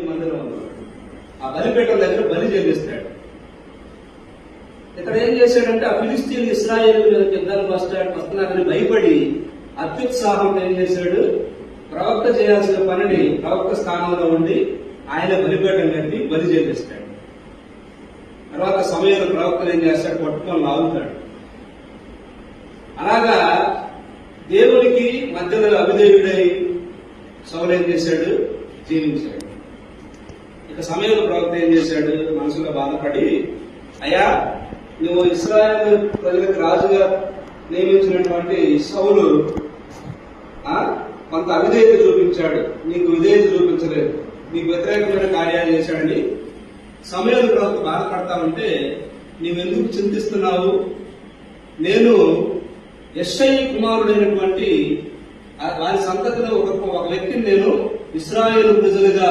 మందిరం ఆ బలిపేట దగ్గర బలి చేపిస్తాడు ఇక్కడ ఏం చేశాడంటే ఆ ఫిలిస్తీన్ ఇస్రాయేల్ మీద యుద్ధానికి వస్తాడు వస్తున్నారని భయపడి అత్యుత్సాహంతో ఏం చేశాడు? ప్రవక్త చేయాల్సిన పనిని ప్రవక్త స్థానంలో ఉండి ఆయన బలిపేటం కట్టి బలి చేపిస్తాడు తర్వాత సమయంలో ప్రవక్తలు ఏం చేస్తాడు? పట్టుకొని లాగుతాడు. అలాగా దేవునికి మధ్యలో అవిధేయుడై సౌలు ఏం చేశాడు? జీవించాడు. ఇక సమయంలో ప్రవక్త ఏం చేశాడు? మనసులో బాధపడి అయ్యా నువ్వు ఇస్రాయల్ ప్రజలకు రాజుగా నియమించినటువంటి సౌలు కొంత అవిధేయత చూపించాడు. నీకు విధేయత చూపించలేదు. నీకు వ్యతిరేకమైన కార్యాలు చేశాడని సమయంలో ప్రవక్త బాధపడతామంటే నీవెందుకు చింతిస్తున్నావు? నేను ఎస్ఐ కుమారుడైనటువంటి వారి సంతతిలో ఒక ఒక వ్యక్తిని నేను ఇస్రాయేల్ ప్రజలుగా